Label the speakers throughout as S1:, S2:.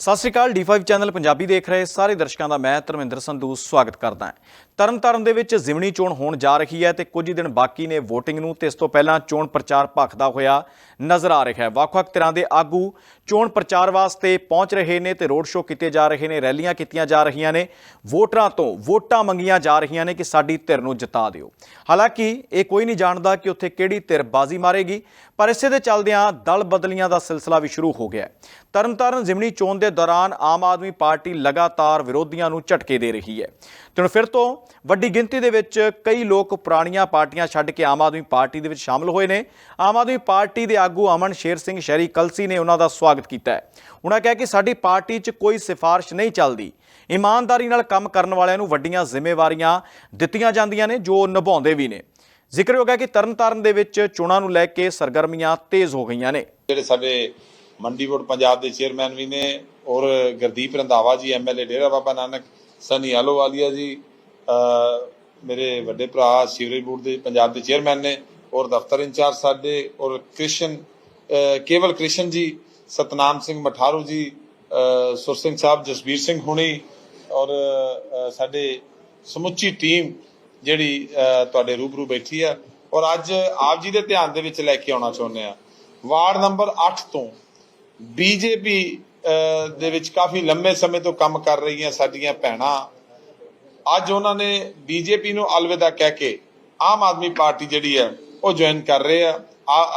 S1: ਸਤਿ ਸ਼੍ਰੀ ਅਕਾਲ D5 channel Punjabi ਦੇਖ ਰਹੇ ਸਾਰੇ ਦਰਸ਼ਕਾਂ ਦਾ ਮੈਂ ਧਰਮਿੰਦਰ ਸੰਧੂ ਸਵਾਗਤ ਕਰਦਾ ਹਾਂ। ਤਰਨਤਾਰਨ ਦੇ ਵਿੱਚ ਜ਼ਿਮਨੀ ਚੋਣ ਹੋਣ ਜਾ ਰਹੀ ਹੈ ਤੇ ਕੁਝ ਹੀ ਦਿਨ ਬਾਕੀ ਨੇ VOTING ਨੂੰ ਤੇ ਇਸ ਤੋਂ ਪਹਿਲਾਂ ਚੋਣ ਪ੍ਰਚਾਰ ਭਖਦਾ ਹੋਇਆ ਨਜ਼ਰ ਆ ਰਿਹਾ ਹੈ। ਵੱਖ-ਵੱਖ ਤਰ੍ਹਾਂ ਦੇ ਆਗੂ ਚੋਣ ਪ੍ਰਚਾਰ ਵਾਸਤੇ ਪਹੁੰਚ ਰਹੇ ਨੇ ਤੇ ਰੋਡ ਸ਼ੋਅ ਕੀਤੇ ਜਾ ਰਹੇ ਨੇ, ਰੈਲੀਆਂ ਕੀਤੀਆਂ ਜਾ ਰਹੀਆਂ ਨੇ। ਵੋਟਰਾਂ ਤੋਂ ਵੋਟਾਂ ਮੰਗੀਆਂ ਜਾ ਰਹੀਆਂ ਨੇ ਕਿ ਸਾਡੀ ਧਿਰ ਨੂੰ ਜਿਤਾ ਦਿਓ। ਹਾਲਾਂਕਿ ਇਹ ਕੋਈ ਨਹੀਂ ਜਾਣਦਾ ਕਿ ਉੱਥੇ ਕਿਹੜੀ ਧਿਰ ਬਾਜ਼ੀ ਮਾਰੇਗੀ, ਪਰ ਇਸੇ ਦੇ ਚੱਲਦਿਆਂ ਦਲ ਬਦਲੀਆਂ ਦਾ ਸਿਲਸਿਲਾ ਵੀ ਸ਼ੁਰੂ ਹੋ ਗਿਆ ਹੈ। ਤਰਨਤਾਰਨ ਜ਼ਿਮਨੀ ਚੋਣ ਦੇ ਦੌਰਾਨ ਆਮ ਆਦਮੀ ਪਾਰਟੀ ਲਗਾਤਾਰ ਵਿਰੋਧੀਆਂ ਨੂੰ ਝਟਕੇ ਦੇ ਰਹੀ ਹੈ। ਤੇ ਹੁਣ ਫਿਰ ਤੋਂ ਵੱਡੀ ਗਿਣਤੀ ਦੇ ਵਿੱਚ ਕਈ ਲੋਕ ਪੁਰਾਣੀਆਂ ਪਾਰਟੀਆਂ ਛੱਡ ਕੇ ਆਮ ਆਦਮੀ ਪਾਰਟੀ ਦੇ ਵਿੱਚ ਸ਼ਾਮਲ ਹੋਏ ਨੇ। ਆਮ ਆਦਮੀ ਪਾਰਟੀ ਦੇ ਆਗੂ ਅਮਨ ਸ਼ੇਰ ਸਿੰਘ, ਸ਼ਹਿਰੀ ਕਲਸੀ ਨੇ ਉਹਨਾਂ ਦਾ ਸਵਾਗਤ ਕੀਤਾ ਹੈ। ਉਹਨਾਂ ਕਿਹਾ ਕਿ ਸਾਡੀ ਪਾਰਟੀ 'ਚ ਕੋਈ ਸਿਫਾਰਿਸ਼ ਨਹੀਂ ਚੱਲਦੀ। ਇਮਾਨਦਾਰੀ ਨਾਲ ਕੰਮ ਕਰਨ ਵਾਲਿਆਂ ਨੂੰ ਵੱਡੀਆਂ ਜ਼ਿੰਮੇਵਾਰੀਆਂ ਦਿੱਤੀਆਂ ਜਾਂਦੀਆਂ ਨੇ, ਜੋ ਨਿਭਾਉਂਦੇ ਵੀ ਨੇ। ਜ਼ਿਕਰਯੋਗ ਹੈ ਕਿ ਤਰਨਤਾਰਨ ਦੇ ਵਿੱਚ ਚੋਣਾਂ ਨੂੰ ਲੈ ਕੇ ਸਰਗਰਮੀਆਂ ਤੇਜ਼ ਹੋ ਗਈਆਂ ਨੇ।
S2: ਜਿਹੜੇ ਸਾਡੇ ਮੰਡੀ ਬੋਰਡ ਪੰਜਾਬ ਦੇ ਚੇਅਰਮੈਨ ਵੀ ਨੇ ਔਰ ਗੁਰਦੀਪ ਰੰਧਾਵਾ ਜੀ ਐਮਐਲਏ ਡੇਰਾ ਬਾਬਾ ਨਾਨਕ ਸਨੀ ਆਲੋਵਾਲੀਆ ਜੀ ਮੇਰੇ ਵੱਡੇ ਭਰਾ ਸੀਵਰੇਜ ਬੋਰਡ ਦੇ ਪੰਜਾਬ ਦੇ ਚੇਅਰਮੈਨ ਨੇ, ਔਰ ਦਫ਼ਤਰ ਇੰਚਾਰਜ ਸਾਡੇ, ਔਰ ਕ੍ਰਿਸ਼ਨ ਕੇਵਲ ਕ੍ਰਿਸ਼ਨ ਜੀ, ਸਤਨਾਮ ਸਿੰਘ ਮਠਾਰੂ ਜੀ, ਅਹ, ਸੁਰ ਸਿੰਘ ਸਾਹਿਬ ਜਸਵੀਰ ਸਿੰਘ ਹੁਣੀ, ਔਰ ਸਾਡੇ ਸਮੁੱਚੀ ਟੀਮ ਜਿਹੜੀ ਤੁਹਾਡੇ ਰੂਬਰੂ ਬੈਠੀ ਆ। ਔਰ ਅੱਜ ਆਪ ਜੀ ਦੇ ਧਿਆਨ ਦੇ ਵਿੱਚ ਲੈ ਕੇ ਆਉਣਾ ਚਾਹੁੰਦੇ ਆ। ਵਾਰਡ ਨੰਬਰ 8 ਤੋਂ ਬੀਜੇਪੀ ਦੇ ਵਿੱਚ ਕਾਫੀ ਲੰਮੇ ਸਮੇਂ ਤੋਂ ਕੰਮ ਕਰ ਰਹੀਆਂ ਸਾਡੀਆਂ ਭੈਣਾਂ। ਅੱਜ ਉਹਨਾਂ ਨੇ ਬੀਜੇਪੀ ਨੂੰ ਅਲਵਿਦਾ ਕਹਿ ਕੇ ਆਮ ਆਦਮੀ ਪਾਰਟੀ ਜਿਹੜੀ ਹੈ, ਉਹ ਜੁਆਇਨ ਕਰ ਰਹੇ ਆ।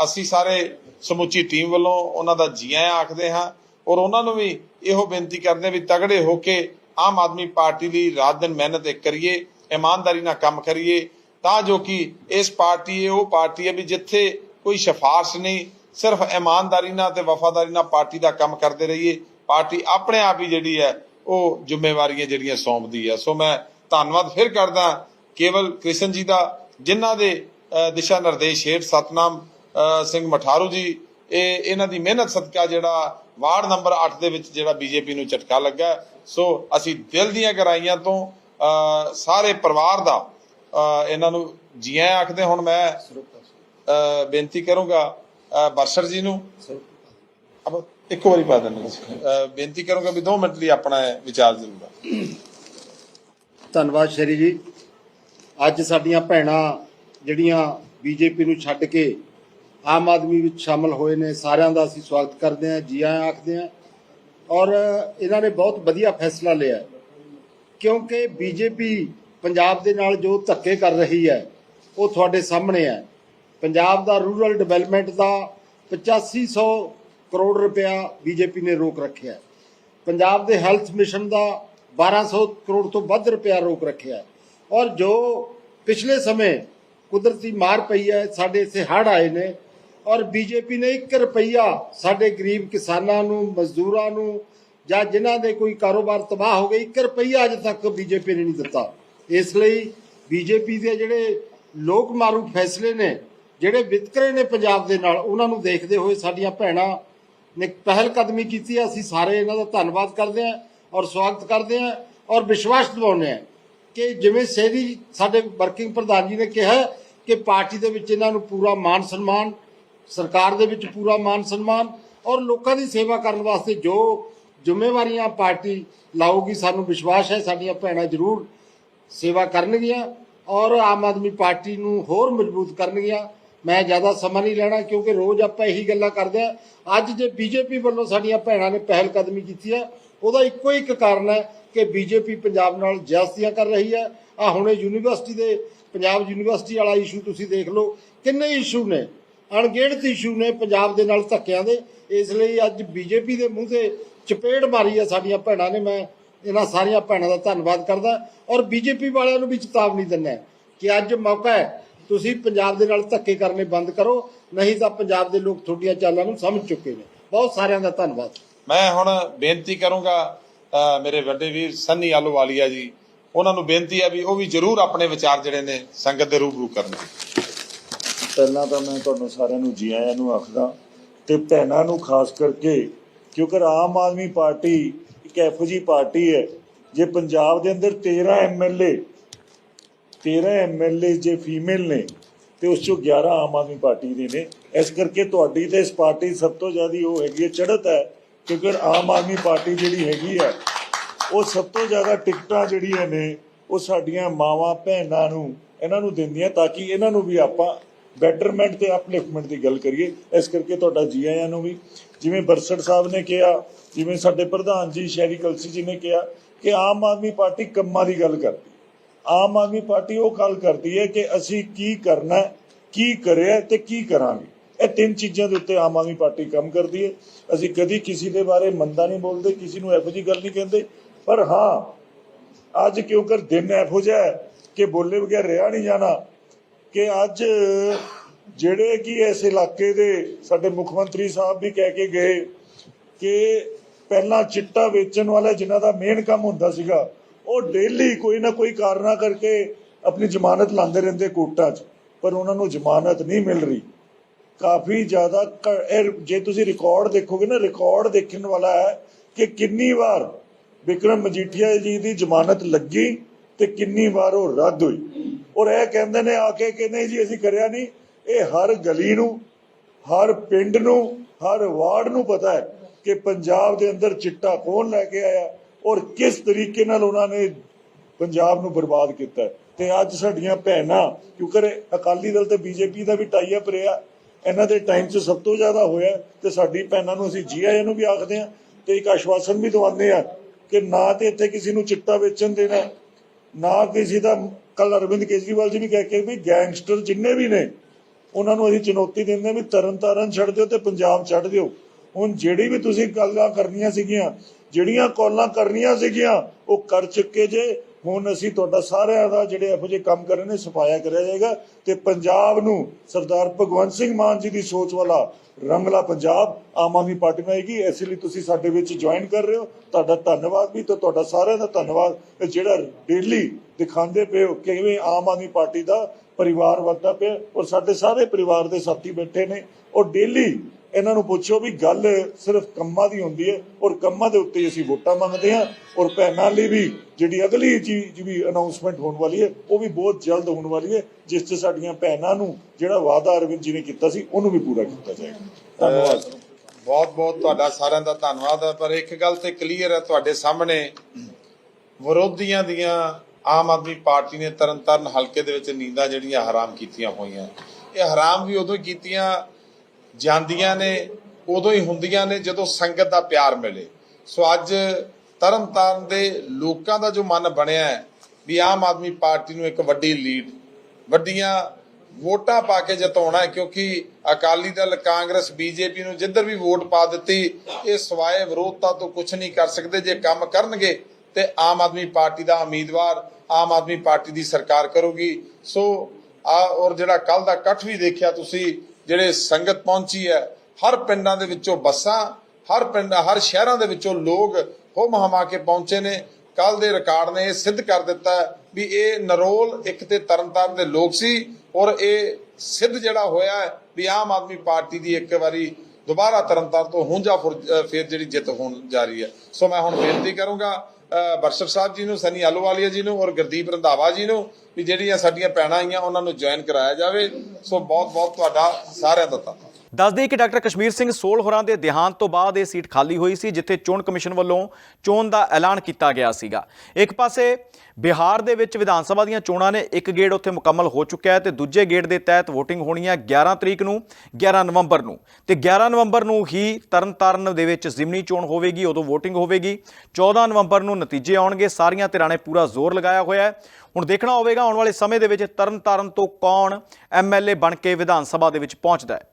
S2: ਅਸੀਂ ਸਾਰੇ ਸਮੁੱਚੀ ਟੀਮ ਵੱਲੋਂ ਉਹਨਾਂ ਦਾ ਜੀ ਆਇਆਂ ਆਖਦੇ ਹਾਂ ਔਰ ਉਹਨਾਂ ਨੂੰ ਵੀ ਇਹੋ ਬੇਨਤੀ ਕਰਦੇ ਵੀ ਤਗੜੇ ਹੋ ਕੇ ਆਮ ਆਦਮੀ ਪਾਰਟੀ ਲਈ ਰਾਤ ਦਿਨ ਮਿਹਨਤ ਕਰੀਏ, ਇਮਾਨਦਾਰੀ ਨਾਲ ਕੰਮ ਕਰੀਏ, ਤਾਂ ਜੋ ਕਿ ਇਸ ਪਾਰਟੀ ਇਹ ਉਹ ਪਾਰਟੀ ਹੈ ਵੀ ਜਿੱਥੇ ਕੋਈ ਸਿਫਾਰਿਸ਼ ਨਹੀਂ ਸਿਰਫ ਇਮਾਨਦਾਰੀ ਨਾਲ ਤੇ ਵਫਾਦਾਰੀ ਨਾਲ ਪਾਰਟੀ ਦਾ ਕੰਮ ਕਰਦੇ ਰਹੀਏ। ਪਾਰਟੀ ਆਪਣੇ ਆਪ ਹੀ ਜਿਹੜੀ ਹੈ, ਉਹ ਜ਼ਿੰਮੇਵਾਰੀਆਂ ਜਿਹੜੀਆਂ ਸੌਂਪਦੀ ਹੈ। ਸੋ ਮੈਂ ਧੰਨਵਾਦ ਫਿਰ ਕਰਦਾ ਕੇਵਲ ਕ੍ਰਿਸ਼ਨ ਜੀ ਦਾ, ਜਿਨ੍ਹਾਂ ਦੇ ਦਿਸ਼ਾ ਨਿਰਦੇਸ਼ ਹੇਠ ਸਤਨਾਮ ਸਿੰਘ ਮਠਾਰੂ ਜੀ, ਇਹ ਇਹਨਾਂ ਦੀ ਮਿਹਨਤ ਸਦਕਾ ਜਿਹੜਾ ਵਾਰਡ ਨੰਬਰ 8 ਦੇ ਵਿੱਚ ਜਿਹੜਾ ਬੀਜੇਪੀ ਨੂੰ ਝਟਕਾ ਲੱਗਾ ਸੋ ਅਸੀਂ ਦਿਲ ਦੀਆਂ ਗਰਾਈਆਂ ਤੋਂ ਸਾਰੇ ਪਰਿਵਾਰ ਦਾ ਇਹਨਾਂ ਨੂੰ ਜੀਆਂ ਆਖਦੇ ਹੁਣ ਮੈਂ ਬੇਨਤੀ ਕਰੂੰਗਾ ਬਰਸਰ ਜੀ ਨੂੰ। ਅਬ ਇੱਕ ਵਾਰੀ ਪਾ। ਅ, ਬੇਨਤੀ ਕਰੂੰਗਾ ਵੀ 2 ਮਿੰਟ ਲਈ ਆਪਣਾ ਵਿਚਾਰ ਜ਼ਰੂਰ
S3: ਧੰਨਵਾਦ ਸ਼ਰੀ ਜੀ। ਅੱਜ ਸਾਡੀਆਂ ਭੈਣਾਂ ਜਿਹੜੀਆਂ ਬੀਜੇਪੀ ਨੂੰ ਛੱਡ ਕੇ ਆਮ ਆਦਮੀ ਵਿੱਚ ਸ਼ਾਮਲ ਹੋਏ ਨੇ ਸਾਰਿਆਂ ਦਾ ਅਸੀਂ ਸਵਾਗਤ ਕਰਦੇ ਹਾਂ ਜੀ ਆਇਆਂ ਆਖਦੇ ਹਾਂ। ਔਰ ਇਹਨਾਂ ਨੇ ਬਹੁਤ ਵਧੀਆ ਫੈਸਲਾ ਲਿਆ ਹੈ। ਕਿਉਂਕਿ ਬੀਜੇਪੀ ਪੰਜਾਬ ਦੇ ਨਾਲ ਜੋ ਧੱਕੇ ਕਰ ਰਹੀ ਹੈ ਉਹ ਤੁਹਾਡੇ ਸਾਹਮਣੇ ਹੈ। ਪੰਜਾਬ ਦਾ ਰੂਰਲ ਡਿਵੈਲਪਮੈਂਟ ਦਾ 8500 ਕਰੋੜ ਰੁਪਇਆ ਬੀਜੇਪੀ ਨੇ ਰੋਕ ਰੱਖਿਆ ਪੰਜਾਬ ਦੇ ਹੈਲਥ ਮਿਸ਼ਨ ਦਾ 1200 ਕਰੋੜ ਤੋਂ ਵੱਧ ਰੁਪਇਆ ਰੋਕ ਰੱਖਿਆ ਔਰ ਜੋ ਪਿਛਲੇ ਸਮੇਂ ਕੁਦਰਤੀ ਮਾਰ ਪਈ ਹੈ, ਸਾਡੇ ਇੱਥੇ ਹੜ੍ਹ ਆਏ ਨੇ ਔਰ ਬੀਜੇਪੀ ਨੇ 1 ਰੁਪਈਆ ਸਾਡੇ ਗਰੀਬ ਕਿਸਾਨਾਂ ਨੂੰ, ਮਜ਼ਦੂਰਾਂ ਨੂੰ ਜਾਂ ਜਿਨ੍ਹਾਂ ਦੇ ਕੋਈ ਕਾਰੋਬਾਰ ਤਬਾਹ ਹੋ ਗਏ 1 ਰੁਪਈਆ ਅਜੇ ਤੱਕ ਬੀਜੇਪੀ ਨੇ ਨਹੀਂ ਦਿੱਤਾ। ਇਸ ਲਈ ਬੀਜੇਪੀ ਦੇ ਜਿਹੜੇ ਲੋਕ ਮਾਰੂ ਫੈਸਲੇ ਨੇ ਜਿਹੜੇ ਵਿਤਕਰੇ ਨੇ ਪੰਜਾਬ ਦੇ ਨਾਲ, ਉਹਨਾਂ ਨੂੰ ਦੇਖਦੇ ਹੋਏ ਸਾਡੀਆਂ ਭੈਣਾਂ ਨੇ ਪਹਿਲ ਕਦਮੀ ਕੀਤੀ ਹੈ। ਅਸੀਂ ਸਾਰੇ ਇਹਨਾਂ ਦਾ ਧੰਨਵਾਦ ਕਰਦੇ ਹਾਂ ਔਰ ਸਵਾਗਤ ਕਰਦੇ ਹਾਂ ਔਰ ਵਿਸ਼ਵਾਸ ਦਿਵਾਉਂਦੇ ਹਾਂ ਕਿ ਜਿਵੇਂ ਸੇਦੀ ਸਾਡੇ ਵਰਕਿੰਗ ਪ੍ਰਧਾਨ ਜੀ ਨੇ ਕਿਹਾ ਕਿ ਪਾਰਟੀ ਦੇ ਵਿੱਚ ਇਹਨਾਂ ਨੂੰ ਪੂਰਾ ਮਾਨ ਸਨਮਾਨ, ਸਰਕਾਰ ਦੇ ਵਿੱਚ ਪੂਰਾ ਮਾਨ ਸਨਮਾਨ ਔਰ ਲੋਕਾਂ ਦੀ ਸੇਵਾ ਕਰਨ ਵਾਸਤੇ ਜੋ ਜ਼ਿੰਮੇਵਾਰੀਆਂ ਪਾਰਟੀ ਲਾਊਗੀ, ਸਾਨੂੰ ਵਿਸ਼ਵਾਸ ਹੈ, ਸਾਡੀਆਂ ਭੈਣਾਂ ਜ਼ਰੂਰ ਸੇਵਾ ਕਰਨਗੀਆਂ ਔਰ ਆਮ ਆਦਮੀ ਪਾਰਟੀ ਨੂੰ ਹੋਰ ਮਜ਼ਬੂਤ ਕਰਨਗੀਆਂ। ਮੈਂ ਜ਼ਿਆਦਾ ਸਮਾਂ ਨਹੀਂ ਲੈਣਾ ਕਿਉਂਕਿ ਰੋਜ਼ ਆਪਾਂ ਇਹੀ ਗੱਲਾਂ ਕਰਦੇ ਆ। ਅੱਜ ਜੇ ਬੀਜੇਪੀ ਵੱਲੋਂ ਸਾਡੀਆਂ ਭੈਣਾਂ ਨੇ ਪਹਿਲ ਕਦਮੀ ਕੀਤੀ ਹੈ, ਉਹਦਾ ਇੱਕੋ ਇੱਕ ਕਾਰਨ ਹੈ ਕਿ ਬੀਜੇਪੀ ਪੰਜਾਬ ਨਾਲ ਜ਼ਿਆਦਤੀਆਂ ਕਰ ਰਹੀ ਹੈ। ਆ ਹੁਣੇ ਯੂਨੀਵਰਸਿਟੀ ਦੇ, ਪੰਜਾਬ ਯੂਨੀਵਰਸਿਟੀ ਵਾਲਾ ਇਸ਼ੂ ਤੁਸੀਂ ਦੇਖ ਲਓ, ਕਿੰਨੇ ਇਸ਼ੂ ਨੇ। ਅਣਗਿਣਤ ਇਸ਼ੂ ਨੇ ਪੰਜਾਬ ਦੇ ਨਾਲ ਧੱਕਿਆਂ ਦੇ। ਇਸ ਲਈ ਅੱਜ ਬੀਜੇਪੀ ਦੇ ਮੂੰਹ ਤੇ ਚਪੇੜ ਮਾਰੀ ਹੈ ਸਾਡੀਆਂ ਭੈਣਾਂ ਨੇ। ਮੈਂ ਇਹਨਾਂ ਸਾਰੀਆਂ ਭੈਣਾਂ ਦਾ ਧੰਨਵਾਦ ਕਰਦਾ। ਔਰ ਬੀਜੇਪੀ ਵਾਲਿਆਂ ਨੂੰ ਵੀ ਚੇਤਾਵਨੀ ਦਿੰਦਾ ਕਿ ਅੱਜ ਮੌਕਾ ਹੈ ਤੁਸੀਂ ਪੰਜਾਬ ਦੇ ਨਾਲ ਧੱਕੇ ਕਰਨੇ ਬੰਦ ਕਰੋ ਨਹੀਂ ਤਾਂ ਪੰਜਾਬ ਦੇ ਲੋਕ ਤੁਹਾਡੀਆਂ ਚਾਲਾਂ ਨੂੰ ਸਮਝ ਚੁੱਕੇ ਨੇ। ਬਹੁਤ ਸਾਰਿਆਂ ਦਾ ਧੰਨਵਾਦ।
S2: ਮੈਂ ਹੁਣ ਬੇਨਤੀ ਕਰੂੰਗਾ ਮੇਰੇ ਵੱਡੇ ਵੀਰ ਸੰਨੀ ਆਲੋਵਾਲੀਆ ਜੀ ਉਹਨਾਂ ਨੂੰ ਬੇਨਤੀ ਹੈ ਵੀ ਉਹ ਵੀ ਜ਼ਰੂਰ ਆਪਣੇ ਵਿਚਾਰ ਜਿਹੜੇ ਨੇ ਸੰਗਤ ਦੇ ਰੂਬਰੂ ਕਰਨ।
S4: ਪਹਿਲਾਂ ਤਾਂ ਮੈਂ ਤੁਹਾਨੂੰ ਸਾਰਿਆਂ ਨੂੰ ਜੀ ਆਇਆਂ ਨੂੰ ਆਖਦਾ ਤੇ ਭੈਣਾਂ ਨੂੰ ਖਾਸ ਕਰਕੇ ਕਿਉਂਕਿ ਆਮ ਆਦਮੀ ਪਾਰਟੀ ਇੱਕ ਇਹੋ ਜਿਹੀ ਪਾਰਟੀ ਹੈ ਜੇ ਪੰਜਾਬ ਦੇ ਅੰਦਰ 13 ਐਮਐਲਏ 13 ਐਮਐਲਏ ਜੇ ਫੀਮੇਲ ਨੇ, ਤੇ ਉਸ ਚੋਂ 11 ਆਮ ਆਦਮੀ ਪਾਰਟੀ ਦੇ ਨੇ। ਇਸ ਕਰਕੇ ਤੁਹਾਡੀ ਤੇ ਇਸ ਪਾਰਟੀ ਸਭ ਤੋਂ ਜ਼ਿਆਦਾ ਉਹ ਹੈਗੀ ਹੈ ਚੜ੍ਹਤ ਹੈ, ਕਿਉਂਕਿ ਆਮ ਆਦਮੀ ਪਾਰਟੀ ਜਿਹੜੀ ਹੈਗੀ ਹੈ, ਉਹ ਸਭ ਤੋਂ ਜ਼ਿਆਦਾ ਟਿਕਟਾਂ ਜਿਹੜੀਆਂ ਨੇ, ਉਹ ਸਾਡੀਆਂ ਮਾਵਾਂ ਭੈਣਾਂ ਨੂੰ, ਇਹਨਾਂ ਨੂੰ ਦਿੰਦੀਆਂ ਤਾਂ ਕਿ ਇਹਨਾਂ ਨੂੰ ਵੀ ਆਪਾਂ ਬੈਟਰਮੈਂਟ ਤੇ ਅਪਲਿਫਟਮੈਂਟ ਦੀ ਗੱਲ ਕਰੀਏ। ਇਸ ਕਰਕੇ ਤੁਹਾਡਾ ਜੀ ਆਇਆਂ ਨੂੰ ਵੀ, ਜਿਵੇਂ ਬਰਸੜ ਸਾਹਿਬ ਨੇ ਕਿਹਾ, ਜਿਵੇਂ ਸਾਡੇ ਪ੍ਰਧਾਨ ਜੀ ਸ਼ਹਿਰੀ ਕਲਸੀ ਜੀ ਨੇ ਕਿਹਾ ਕਿ ਆਮ ਆਦਮੀ ਪਾਰਟੀ ਕੰਮਾਂ ਦੀ ਗੱਲ ਕਰਦੀ। ਆਮ ਆਦਮੀ ਪਾਰਟੀ ਉਹ ਗੱਲ ਕਰਦੀ ਹੈ ਕਿ ਅਸੀਂ ਕੀ ਕਰਨਾ ਕੀ ਕਰਿਆ ਤੇ ਕੀ ਕਰਾਂਗੇ। ਇਹ ਤਿੰਨ ਚੀਜ਼ਾਂ ਦੇ ਉੱਤੇ ਆਮ ਆਦਮੀ ਪਾਰਟੀ ਕੰਮ ਕਰਦੀ ਹੈ। ਅਸੀਂ ਕਦੀ ਕਿਸੇ ਦੇ ਬਾਰੇ ਮੰਦਾ ਨਹੀਂ ਬੋਲਦੇ, ਕਿਸੇ ਨੂੰ ਇਹੋ ਜਿਹੀ ਗੱਲ ਨਹੀਂ ਕਹਿੰਦੇ। ਪਰ ਹਾਂ, ਅੱਜ ਕਿਉਂਕਿ ਦਿਨ ਇਹੋ ਜਿਹਾ ਹੈ ਕਿ ਬੋਲੇ ਬਗੈਰ ਰਿਹਾ ਨਹੀਂ ਜਾਣਾ, ਕਿ ਅੱਜ ਜਿਹੜੇ ਕਿ ਇਸ ਇਲਾਕੇ ਦੇ ਸਾਡੇ ਮੁੱਖ ਮੰਤਰੀ ਸਾਹਿਬ ਵੀ ਕਹਿ ਕੇ ਗਏ ਕਿ ਪਹਿਲਾਂ ਚਿੱਟਾ ਵੇਚਣ ਵਾਲਾ ਜਿਨ੍ਹਾਂ ਦਾ ਮੇਨ ਕੰਮ ਹੁੰਦਾ ਸੀਗਾ ਉਹ ਡੇਲੀ ਕੋਈ ਨਾ ਕੋਈ ਕਾਰਨਾ ਕਰਕੇ ਆਪਣੀ ਜ਼ਮਾਨਤ ਲਾਉਂਦੇ ਰਹਿੰਦੇ ਕੋਰਟਾਂ 'ਚ, ਪਰ ਉਹਨਾਂ ਨੂੰ ਜ਼ਮਾਨਤ ਨਹੀਂ ਮਿਲ ਰਹੀ। ਕਾਫੀ ਜ਼ਿਆਦਾ ਜੇ ਤੁਸੀਂ ਰਿਕਾਰਡ ਦੇਖੋਗੇ ਨਾ ਰਿਕਾਰਡ ਦੇਖਣ ਵਾਲਾ ਹੈ ਕਿ ਕਿੰਨੀ ਵਾਰ ਵਿਕਰਮ ਮਜੀਠੀਆ ਜੀ ਦੀ ਜ਼ਮਾਨਤ ਲੱਗੀ ਤੇ ਕਿੰਨੀ ਵਾਰ ਉਹ ਰੱਦ ਹੋਈ। ਔਰ ਇਹ ਕਹਿੰਦੇ ਨੇ ਆ ਕੇ ਕਿ ਨਹੀਂ ਜੀ, ਅਸੀਂ ਕਰਿਆ ਨਹੀਂ। ਇਹ ਹਰ ਗਲੀ ਨੂੰ, ਹਰ ਪਿੰਡ ਨੂੰ, ਹਰ ਵਾਰਡ ਨੂੰ ਪਤਾ ਹੈ ਕਿ ਪੰਜਾਬ ਦੇ ਅੰਦਰ ਚਿੱਟਾ ਕੌਣ ਲੈ ਕੇ ਆਇਆ। ਔਰ ਕਿਸ ਤਰੀਕੇ ਨਾਲ ਉਹਨਾਂ ਨੇ ਪੰਜਾਬ ਨੂੰ ਬਰਬਾਦ ਕੀਤਾ। ਤੇ ਅੱਜ ਸਾਡੀਆਂ ਭੈਣਾਂ, ਕਿਉਂਕਿ ਅਕਾਲੀ ਦਲ ਤੇ ਬੀਜੇਪੀ ਦਾ ਵੀ ਟਾਈ ਅਪ ਰਿਹਾ, ਇਹਨਾਂ ਦੇ ਟਾਈਮ 'ਚ ਸਭ ਤੋਂ ਜ਼ਿਆਦਾ ਹੋਇਆ ਤੇ ਸਾਡੀ ਭੈਣਾਂ ਨੂੰ ਅਸੀਂ ਜੀ ਨੂੰ ਵੀ ਆਖਦੇ ਹਾਂ ਤੇ ਇੱਕ ਆਸ਼ਵਾਸਨ ਵੀ ਦਵਾਉਂਦੇ ਆ ਕਿ ਨਾ ਤੇ ਇੱਥੇ ਕਿਸੇ ਨੂੰ ਚਿੱਟਾ ਵੇਚਣ ਦੇਣਾ, ਨਾ ਕਿਸੇ ਦਾ ਕੱਲ ਅਰਵਿੰਦ ਕੇਜਰੀਵਾਲ ਜੀ ਵੀ ਕਹਿ ਕੇ ਵੀ ਗੈਂਗਸਟਰ ਜਿੰਨੇ ਵੀ ਨੇ, ਉਹਨਾਂ ਨੂੰ ਅਸੀਂ ਚੁਣੌਤੀ ਦਿੰਦੇ ਹਾਂ ਵੀ ਤਰਨ ਤਾਰਨ ਛੱਡ ਦਿਓ ਤੇ ਪੰਜਾਬ ਛੱਡ ਦਿਓ। ਹੁਣ ਜਿਹੜੀ ਵੀ ਤੁਸੀਂ ਗੱਲਾਂ ਕਰਨੀਆਂ ਸੀਗੀਆਂ ਜਿਹੜੀਆਂ ਕਾਲਾਂ ਕਰਨੀਆਂ ਸੀਗੀਆਂ, ਉਹ ਕਰ ਚੁੱਕੇ ਜੇ। ਹੁਣ ਅਸੀਂ ਤੁਹਾਡਾ ਸਾਰਿਆਂ ਦਾ ਜਿਹੜੇ ਇਹੋ ਜਿਹੇ ਕੰਮ ਕਰ ਰਹੇ ਨੇ, ਸਫਾਇਆ ਕਰਿਆ ਜਾਏਗਾ। ਤੇ ਪੰਜਾਬ ਨੂੰ ਸਰਦਾਰ ਭਗਵੰਤ ਸਿੰਘ ਮਾਨ ਜੀ ਦੀ ਸੋਚ ਵਾਲਾ ਰੰਗਲਾ ਪੰਜਾਬ ਆਮ ਆਦਮੀ ਪਾਰਟੀ ਨੂੰ ਆਏਗੀ। ਇਸ ਲਈ ਤੁਸੀਂ ਸਾਡੇ ਵਿੱਚ ਜੁਆਇਨ ਕਰ ਰਹੇ ਹੋ। ਤੁਹਾਡਾ ਧੰਨਵਾਦ ਵੀ ਤੇ ਤੁਹਾਡਾ ਸਾਰਿਆਂ ਦਾ ਧੰਨਵਾਦ। ਜਿਹੜਾ ਡੇਲੀ ਦਿਖਾਉਂਦੇ ਪਏ ਹੋ, ਕਿਵੇਂ ਆਮ ਆਦਮੀ ਪਾਰਟੀ ਦਾ ਪਰਿਵਾਰ ਵੱਧਦਾ ਪਿਆ, ਔਰ ਸਾਡੇ ਸਾਰੇ ਪਰਿਵਾਰ ਦੇ ਸਾਥੀ ਬੈਠੇ ਨੇ। ਔਰ ਡੇਲੀ ਇਹਨਾਂ ਨੂੰ ਪੁੱਛੋ ਵੀ ਗੱਲ ਸਿਰਫ ਕੰਮਾਂ ਦੀ ਹੁੰਦੀ ਹੈ ਔਰ ਕੰਮਾਂ ਦੇ ਉੱਤੇ ਅਸੀਂ ਵੋਟਾਂ ਮੰਗਦੇ ਹਾਂ ਔਰ ਭੈਣਾਂ ਲਈ ਵੀ ਜਿਹੜੀ ਅਗਲੀ ਚੀਜ਼ ਵੀ ਅਨਾਉਂਸਮੈਂਟ ਹੋਣ ਵਾਲੀ ਹੈ, ਉਹ ਵੀ ਬਹੁਤ ਜਲਦ ਹੋਣ ਵਾਲੀ ਹੈ, ਜਿਸ 'ਚ ਸਾਡੀਆਂ ਭੈਣਾਂ ਨੂੰ ਜਿਹੜਾ ਵਾਅਦਾ ਅਰਵਿੰਦ ਜੀ ਨੇ ਕੀਤਾ ਸੀ, ਉਹਨੂੰ ਵੀ ਪੂਰਾ ਕੀਤਾ ਜਾਏਗਾ। ਧੰਨਵਾਦ।
S2: ਬਹੁਤ ਬਹੁਤ ਤੁਹਾਡਾ ਸਾਰਿਆਂ ਦਾ ਧੰਨਵਾਦ। ਹੈ ਪਰ ਇੱਕ ਗੱਲ ਤੇ ਕਲੀਅਰ ਹੈ ਤੁਹਾਡੇ ਸਾਹਮਣੇ, ਵਿਰੋਧੀਆਂ ਦੀਆਂ ਆਮ ਆਦਮੀ ਪਾਰਟੀ ਨੇ ਤਰਨਤਾਰਨ ਹਲਕੇ ਦੇ ਵਿੱਚ ਨੀਂਦਾਂ ਜਿਹੜੀਆਂ ਹਰਾਮ ਕੀਤੀਆਂ ਹੋਈਆਂ। ਇਹ ਹਰਾਮ ਵੀ ਉਦੋਂ ਕੀਤੀਆਂ ਜਾਂਦੀਆਂ ਨੇ, ਉਦੋਂ ਹੀ ਹੁੰਦੀਆਂ ਨੇ ਜਦੋਂ ਸੰਗਤ ਦਾ ਪਿਆਰ ਮਿਲੇ। ਸੋ ਅੱਜ ਤਰਨਤਾਰਨ ਦੇ ਲੋਕਾਂ ਦਾ ਜੋ ਮਨ ਬਣਿਆ ਹੈ ਵੀ ਆਮ ਆਦਮੀ ਪਾਰਟੀ ਨੂੰ ਇੱਕ ਵੱਡੀ ਲੀਡ, ਵੱਡੀਆਂ ਵੋਟਾਂ ਪਾ ਕੇ ਜਿਤਾਉਣਾ ਹੈ, ਕਿਉਂਕਿ ਅਕਾਲੀ ਦਲ, ਕਾਂਗਰਸ, ਬੀਜੇਪੀ ਨੂੰ ਜਿੱਧਰ ਵੀ ਵੋਟ ਪਾ ਦਿੱਤੀ, ਇਹ ਸਵਾਏ ਵਿਰੋਧਤਾ ਤੋਂ ਕੁਝ ਨਹੀਂ ਕਰ ਸਕਦੇ। ਜੇ ਕੰਮ ਕਰਨਗੇ ਤੇ ਆਮ ਆਦਮੀ ਪਾਰਟੀ ਦਾ ਉਮੀਦਵਾਰ ਆਮ ਆਦਮੀ ਪਾਰਟੀ ਦੀ ਸਰਕਾਰ ਕਰੂਗੀ। ਸੋ ਆ, ਔਰ ਜਿਹੜਾ ਕੱਲ ਦਾ ਇਕੱਠ ਵੀ ਦੇਖਿਆ ਤੁਸੀਂ ਜਿਹੜੇ ਸੰਗਤ ਪਹੁੰਚੀ ਹੈ, ਹਰ ਪਿੰਡਾਂ ਦੇ ਵਿੱਚੋਂ ਬੱਸਾਂ, ਹਰ ਪਿੰਡ, ਹਰ ਸ਼ਹਿਰਾਂ ਦੇ ਵਿੱਚੋਂ ਲੋਕ ਹੁਮ ਹਮਾ ਕੇ ਪਹੁੰਚੇ ਨੇ। ਕੱਲ ਦੇ ਰਿਕਾਰਡ ਨੇ ਇਹ ਸਿੱਧ ਕਰ ਦਿੱਤਾ ਵੀ ਇਹ ਨਰੋਲ ਇੱਕ ਤੇ ਤਰਨਤਾਰਨ ਦੇ ਲੋਕ ਸੀ ਔਰ ਇਹ ਸਿੱਧ ਜਿਹੜਾ ਹੋਇਆ ਵੀ ਆਮ ਆਦਮੀ ਪਾਰਟੀ ਦੀ ਇੱਕ ਵਾਰੀ ਦੁਬਾਰਾ ਤਰਨਤਾਰਨ ਤੋਂ ਹੁੰਜਾ ਫੇਰ ਜਿਹੜੀ ਜਿੱਤ ਹੋਣ ਜਾ ਰਹੀ ਹੈ। ਸੋ ਮੈਂ ਹੁਣ ਬੇਨਤੀ ਕਰੂੰਗਾ ਬਰਸ਼ਰ ਸਾਹਿਬ ਜੀ ਨੂੰ, ਸਨੀ ਆਲੋਵਾਲੀਆ ਜੀ ਨੂੰ ਔਰ ਗੁਰਦੀਪ ਰੰਧਾਵਾ ਜੀ ਨੂੰ ਵੀ ਜਿਹੜੀਆਂ ਸਾਡੀਆਂ ਭੈਣਾਂ ਆਈਆਂ, ਉਹਨਾਂ ਨੂੰ ਜੁਆਇਨ ਕਰਾਇਆ ਜਾਵੇ। ਸੋ ਬਹੁਤ ਬਹੁਤ ਤੁਹਾਡਾ ਸਾਰਿਆਂ ਦਾ ਧੰਨਵਾਦ।
S1: ਦੱਸ ਕਿ ਡਾਕਟਰ ਕਸ਼ਮੀਰ ਸਿੰਘ ਸੋਲ ਹੋਰਾਂ ਦੇ ਦੇਹਾਂਤ ਤੋਂ ਬਾਅਦ ਇਹ ਸੀਟ ਖਾਲੀ ਹੋਈ ਸੀ, ਜਿੱਥੇ ਚੋਣ ਕਮਿਸ਼ਨ ਵੱਲੋਂ ਚੋਣ ਦਾ ਐਲਾਨ ਕੀਤਾ ਗਿਆ ਸੀਗਾ। ਇੱਕ ਪਾਸੇ ਬਿਹਾਰ ਦੇ ਵਿੱਚ ਵਿਧਾਨ ਸਭਾ ਦੀਆਂ ਚੋਣਾਂ ਨੇ ਇੱਕ ਗੇੜ ਉੱਥੇ ਮੁਕੰਮਲ ਹੋ ਚੁੱਕਿਆ ਹੈ ਤੇ ਦੂਜੇ ਗੇੜ ਦੇ ਤਹਿਤ VOTING ਹੋਣੀ ਹੈ 11 ਤਰੀਕ ਨੂੰ 11 ਨਵੰਬਰ ਨੂੰ। ਤੇ 11 ਨਵੰਬਰ ਨੂੰ ਹੀ ਤਰਨਤਾਰਨ ਦੇ ਵਿੱਚ ਜ਼ਿਮਨੀ ਚੋਣ ਹੋਵੇਗੀ, ਉਦੋਂ VOTING ਹੋਵੇਗੀ। 14 ਨਵੰਬਰ ਨੂੰ ਨਤੀਜੇ ਆਉਣਗੇ, ਸਾਰੀਆਂ ਧਿਰਾਂ ਨੇ ਪੂਰਾ ਜ਼ੋਰ ਲਗਾਇਆ ਹੋਇਆ ਹੈ। ਹੁਣ ਦੇਖਣਾ ਹੋਵੇਗਾ, ਆਉਣ ਵਾਲੇ ਸਮੇਂ ਦੇ ਵਿੱਚ ਤਰਨਤਾਰਨ ਤੋਂ ਕੌਣ ਐਮਐਲਏ ਬਣ ਕੇ ਵਿਧਾਨ ਸਭਾ ਦੇ ਵਿੱਚ ਪਹੁੰਚਦਾ ਹੈ।